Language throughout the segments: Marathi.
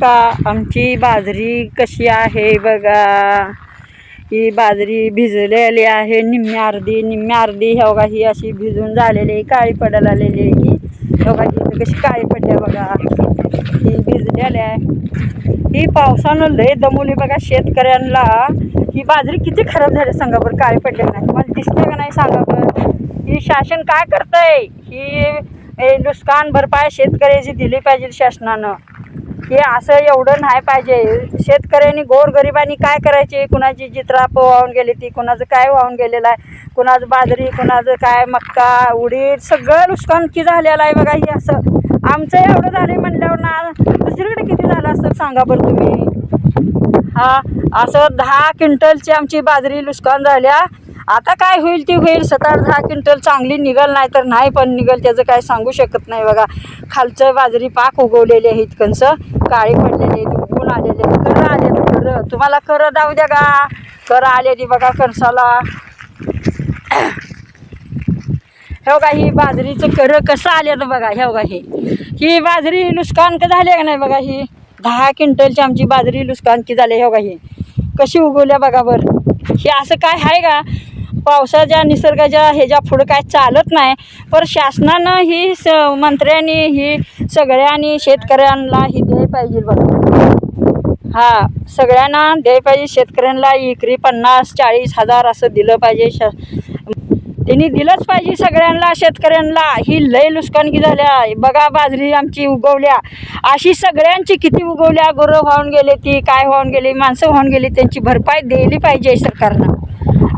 का आमची बाजरी कशी आहे बघा. ही बाजरी भिजलेली आहे निम्मी अर्धी निम्मी अर्धी. हे बघा ही अशी भिजून झालेली आहे, काळी पडायला आलेली आहे ही. बघा ही कशी काळी पडली बघा. ही भिजलेली आहे. ही पावसानं लय दमवली बघा शेतकऱ्यांना ही बाजरी किती खराब झाली सांगा बरं काळी पडले नाही. मला दिसते का नाही सांगा बरं. ही शासन काय करतंय? ही नुकसान भरपाई शेतकऱ्याची दिली पाहिजे शासनानं. की असं एवढं नाही पाहिजे. शेतकऱ्यांनी गोरगरिबांनी काय करायचे? कुणाची जित्राप वाहून गेली ती कुणाचं काय वाहून गेलेलं आहे? कुणाचं बाजरी कुणाचं काय मक्का उडीद सगळं नुकसान की झालेलं आहे बघा हे असं. आमचं एवढं झालं म्हणल्यावर ना दुसरीकडे किती झालं असं सांगा बरं तुम्ही. हा असं दहा क्विंटलची आमची बाजरी नुकसान झाल्या. आता काय होईल ती होईल सात आठ दहा क्विंटल चांगली निघल नाही तर नाही पण निघल त्याचं काय सांगू शकत नाही बघा. खालचं बाजरी पाक उगवलेले आहे इतकंचं काळी पडलेली आहेत उगवून आलेले आहेत. करं आले खरं तुम्हाला करं जाऊ द्या का? करं आलेली बघा कणसाला. हे बघा ही बाजरीचं करं कसं आलेलं बघा हे बघा हे. ही बाजरी नुकसान का झाली का नाही बघा ही? दहा क्विंटलची आमची बाजरी नुकसान की झाली हे बघा ही. कशी उगवल्या बघा बरं. हे असं काय आहे का? पावसाच्या निसर्गाच्या ह्याच्या पुढं काय चालत नाही. पण शासनानं ही स मंत्र्यांनी ही सगळ्यांनी शेतकऱ्यांना ही द्याय पाहिजे बघा. हा सगळ्यांना द्याय पाहिजे शेतकऱ्यांना इकरी पन्नास चाळीस हजार असं दिलं पाहिजे श त्यांनी दिलंच पाहिजे सगळ्यांना शेतकऱ्यांना. ही लय नुकसानगी झाल्या. बघा बाजरी आमची उगवल्या. अशी सगळ्यांची किती उगवल्या? गुरं वाहून गेले ती काय वाहून गेली? माणसं वाहून गेली त्यांची भरपाई दिली पाहिजे सरकारनं.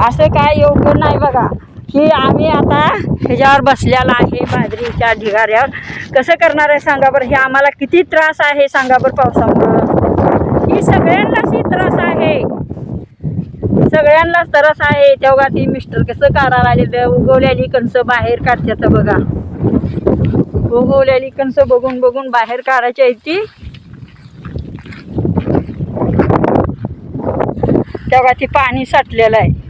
असं काय योग्य नाही बघा. की आम्ही आता ह्याच्यावर बसलेला आहे बाजरीच्या ढिगाऱ्यावर. कसं करणार आहे सांगा बरं? हे आम्हाला किती त्रास आहे सांगा बरं पावसामुळं? ही सगळ्यांनाच ही त्रास आहे. सगळ्यांनाच त्रास आहे. तेव्हा ती मिस्टर कसं काढायला आलेलं उगवलेली कणसं बाहेर काढतात बघा. उगवलेली कणसं बघून बघून बाहेर काढायची आहे ती. तेव्हा ती पाणी साठलेलं आहे.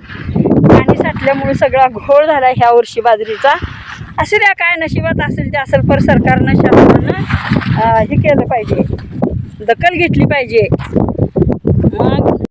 घातल्यामुळे सगळा घोळ झाला ह्या वर्षी बाजरीचा. असू द्या काय नशिबात असेल ते असेल पर सरकारनं शासनानं हे केलं पाहिजे. दखल घेतली पाहिजे. मग